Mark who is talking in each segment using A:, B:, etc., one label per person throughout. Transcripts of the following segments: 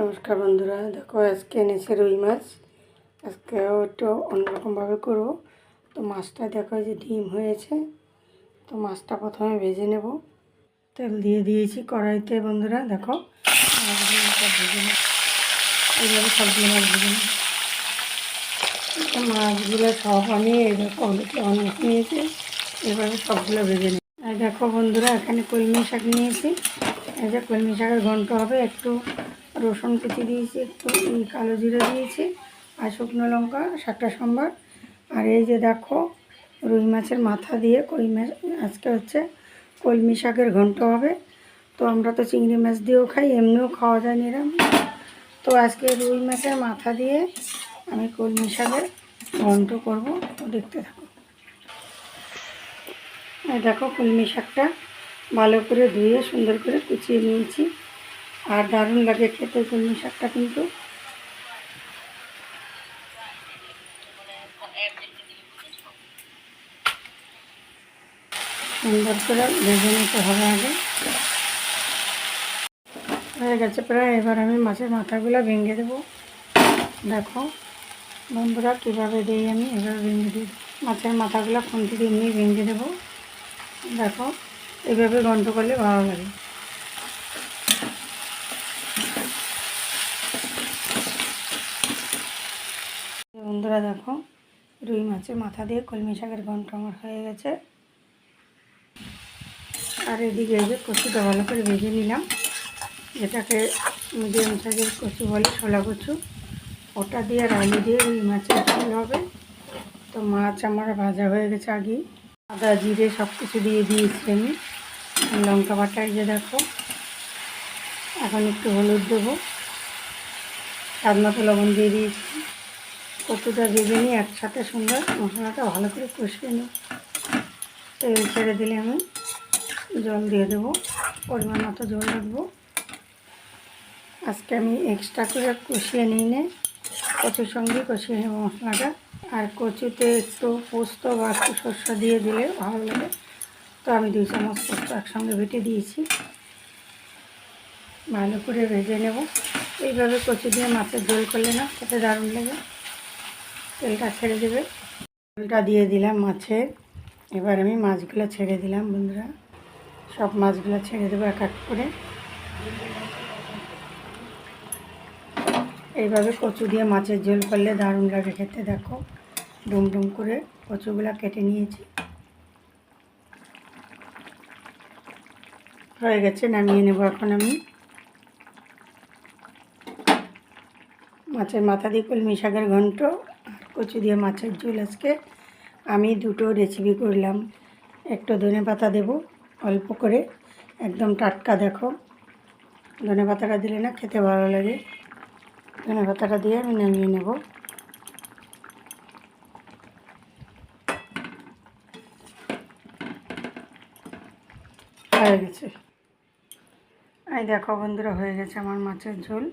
A: নমস্কার বন্ধুরা, দেখো আজকে এনেছে রুই মাছ। আজকেও একটু অন্যরকমভাবে করব। তো মাছটা দেখো যে ডিম হয়েছে। তো মাছটা প্রথমে ভেজে নেব। তেল দিয়ে দিয়েছি কড়াইতে বন্ধুরা, দেখো। ভেজে এইভাবে সবগুলো মাছ ভেজে নেব। মাছগুলো সব আমি দেখো লবণ মেখে নিয়েছি। এভাবে সবগুলো ভেজে নেব। আর দেখো বন্ধুরা, এখানে কলমি শাক নিয়েছি। এই যে কলমি শাকের ঘন্ট হবে, একটু রসুন কুচি দিয়েছি, একটু কালো জিরে দিয়েছি, আর শুকনো লঙ্কা, সাতটা সম্বার। আর এই যে দেখো, রুই মাছের মাথা দিয়ে কই মাছ, আজকে হচ্ছে কলমি শাকের ঘন্ট হবে। তো আমরা তো চিংড়ি মাছ দিয়েও খাই, এমনিও খাওয়া যায় নিরামিষ। তো আজকে রুই মাছের মাথা দিয়ে আমি কলমি শাকের ঘন্ট করব দেখতে থাকো। দেখো কলমি শাকটা। ভালো করে ধুয়ে সুন্দর করে কুচিয়ে নিয়েছি। আর দারুণ লাগে খেতে কলমি শাকটা কিন্তু। সুন্দর করে ভেজে নিতে হবে আগে। হয়ে গেছে প্রায়, এবার আমি মাছের মাথাগুলো ভেঙে দেবো। দেখো বন্ধুরা কীভাবে দিই আমি, এভাবে ভেঙে দিই। মাছের মাথাগুলো খুন্তি দিয়ে এমনি ভেঙে দেবো। দেখো এইভাবে গন্ধ করলে ভালো লাগে। বন্ধুরা দেখো, রুই মাছের মাথা দিয়ে কলমি শাকের ঘন্ট আমার হয়ে গেছে। আর এদিকে এই যে কচুটা ভালো করে ভেজে নিলাম। যেটাকে মিডিয়াম সাইজের কচু বলে ছোলা কচু। ওটা দিয়ে আর আলু দিয়ে রুই মাছের ঝোল হবে। তো মাছ আমার ভাজা হয়ে গেছে আগে আদা, জিরে সব কিছু দিয়ে দিয়েছি আমি। লঙ্কা বাটা যে দেখো। এখন একটু হলুদ দেবো। স্বাদ মতো লবণ দিয়ে দিয়েছি। কচুটা ভেজে নিয়ে একসাথে সুন্দর মশলাটা ভালো করে কষিয়ে নিই। তেল ছেড়ে দিলে আমি জল দিয়ে দেবো। পরিমাণ মতো জল রাখব। আজকে আমি এক্সট্রা করে কষিয়ে নিই নে। কচুর সঙ্গে কষিয়ে নেব মশলাটা। আর কচুতে একটু পোস্ত বা একটু শস্য দিয়ে দিলে ভালো লাগে। তো আমি দুই চামচ পোস্ত একসঙ্গে বেটে দিয়েছি। ভালো করে ভেজে নেব। এইভাবে কচু দিয়ে মাছের ঝোল করলে না খেতে দারুণ লাগে। তেলটা ছেড়ে দেবে। তেলটা দিয়ে দিলাম মাছের। এবার আমি মাছগুলো ছেড়ে দিলাম বন্ধুরা। সব মাছগুলো ছেড়ে দেবো এক এক করে। এইভাবে কচু দিয়ে মাছের ঝোল করলে দারুণ লাগে খেতে, দেখো। ডুম ডুম করে কচুগুলো কেটে নিয়েছি। হয়ে গেছে, নামিয়ে নেব এখন আমি। মাছের মাথা দিয়ে কলমি শাকের ঘন্ট আর কচু দিয়ে মাছের ঝোল আজকে। আমি দুটো রেসিপি করলাম, একটু ধনে পাতা দেবো, অল্প করে, একদম টাটকা দেখো। ধনে পাতাটা দিলে না খেতে ভালো লাগে। ধনে পাতাটা দিয়ে আমি নামিয়ে নেব। হয়ে গেছে। এই দেখো বন্ধুরা, হয়ে গেছে আমার মাছের ঝোল।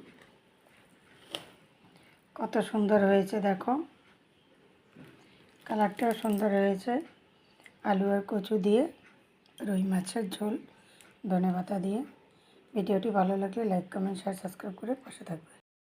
A: কত সুন্দর হয়েছে, দেখো। কালারটাও সুন্দর হয়েছে। আলু আর কচু দিয়ে রুই মাছের ঝোল ধনে পাতা দিয়ে। ভিডিওটি ভালো লাগলে লাইক, কমেন্ট শেয়ার সাবস্ক্রাইব করে পাশে থাকবে।